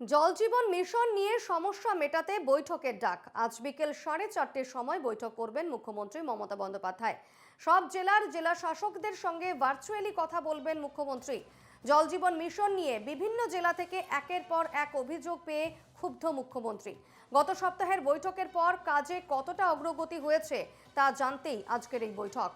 জল জীবন মিশন নিয়ে সমস্যা মেটাতে বৈঠকের ডাক। আজ বিকেল সাড়ে চারটের সময় বৈঠক করবেন মুখ্যমন্ত্রী মমতা বন্দ্যোপাধ্যায়। সব জেলার জেলা শাসকদের সঙ্গে ভার্চুয়ালি কথা বলবেন মুখ্যমন্ত্রী। জল জীবন মিশন নিয়ে বিভিন্ন জেলা থেকে একের পর এক অভিযোগ পেয়ে ক্ষুব্ধ মুখ্যমন্ত্রী। গত সপ্তাহের বৈঠকের পর কাজে কতটা অগ্রগতি হয়েছে তা জানতেই আজকের এই বৈঠক।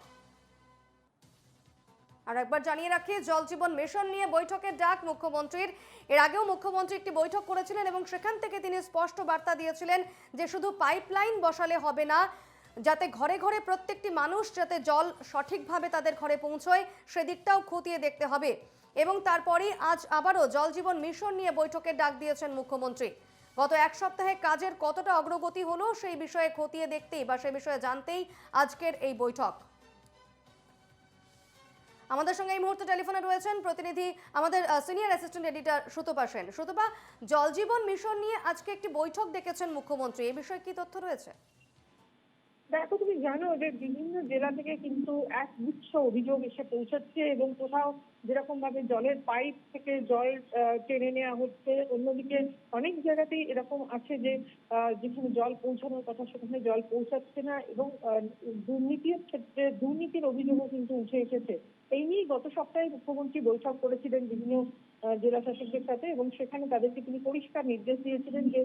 আর একবার জানিয়ে রাখি, জল জীবন মিশন নিয়ে বৈঠকের ডাক মুখ্যমন্ত্রীর। এর আগেও মুখ্যমন্ত্রী একটি বৈঠক করেছিলেন এবং সেখান থেকে তিনি স্পষ্ট বার্তা দিয়েছিলেন যে শুধু পাইপলাইন বসালে হবে না, যাতে ঘরে ঘরে প্রত্যেকটি মানুষ যাতে জল সঠিকভাবে তাদের ঘরে পৌঁছয়, সেদিকটাও খতিয়ে দেখতে হবে। এবং তারপরেই আজ আবারও জল জীবন মিশন নিয়ে বৈঠকের ডাক দিয়েছেন মুখ্যমন্ত্রী। গত এক সপ্তাহে কাজের কতটা অগ্রগতি হলো সেই বিষয়ে খতিয়ে দেখতেই বা সে বিষয়ে জানতেই আজকের এই বৈঠক। আমাদের সঙ্গে এই মুহূর্তে টেলিফোনে রয়েছেন প্রতিনিধি আমাদের senior assistant editor Sutapa Sen. Sutapa Jal Jeevan mission নিয়ে আজকে একটি বৈঠক ডেকেছেন মুখ্যমন্ত্রী। এই বিষয়ে কি তথ্য রয়েছে? দেখো তুমি জানো যে বিভিন্ন জেলা থেকে কিন্তু এক গুচ্ছ অভিযোগ এসে পৌঁছাচ্ছে এবং কোথাও যেরকম ভাবে জলের পাইপ থেকে জল টেনে নেওয়া হচ্ছে, অন্যদিকে অনেক জায়গাতেই এরকম আছে যে যেখানে জল পৌঁছানোর কথা সেখানে জল পৌঁছাচ্ছে না এবং দুর্নীতির ক্ষেত্রে দুর্নীতির অভিযোগও কিন্তু উঠে এসেছে। এই নিয়ে গত সপ্তাহে মুখ্যমন্ত্রী বৈঠক করেছিলেন বিভিন্ন জেলা শাসকদের সাথে এবং সেখানে তাদেরকে তিনি পরিষ্কার নির্দেশ দিয়েছিলেন যে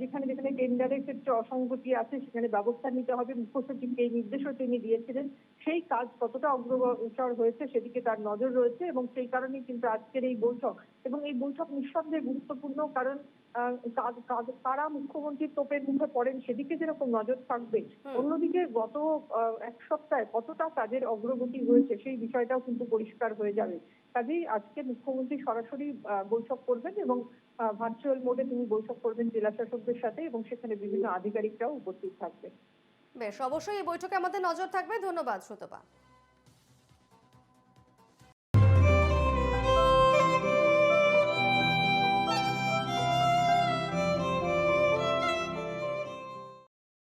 যেখানে যেখানে টেন্ডারের ক্ষেত্রে অসঙ্গতি আছে, সেখানে ব্যবস্থা নিতে হবে। মুখ্য সচিবকে এই নির্দেশও তিনি দিয়েছিলেন সেই কাজ কতটা অগ্রসর হয়েছে সেদিকে তার নজর রয়েছে এবং সেই কারণেই কিন্তু আজকের এই বৈঠক এবং এই বৈঠক নিঃসন্দেহে গুরুত্বপূর্ণ কারণ কারা মুখ্যমন্ত্রীর তোপের মুখে পড়েন সেদিকে যেরকম নজর থাকবে অন্যদিকে গত এক সপ্তাহে কতটা কাজের অগ্রগতি হয়েছে সেই বিষয়টাও কিন্তু পরিষ্কার হয়ে যাবে। কাজেই আজকে মুখ্যমন্ত্রী সরাসরি বৈঠক করবেন এবং ভার্চুয়াল মোডে তিনি বৈঠক করবেন জেলা শাসকদের সাথে এবং সেখানে বিভিন্ন আধিকারিকরাও উপস্থিত থাকবে বেশ অবশ্যই এই বৈঠকে আমাদের নজর থাকবে। ধন্যবাদ সুতপা।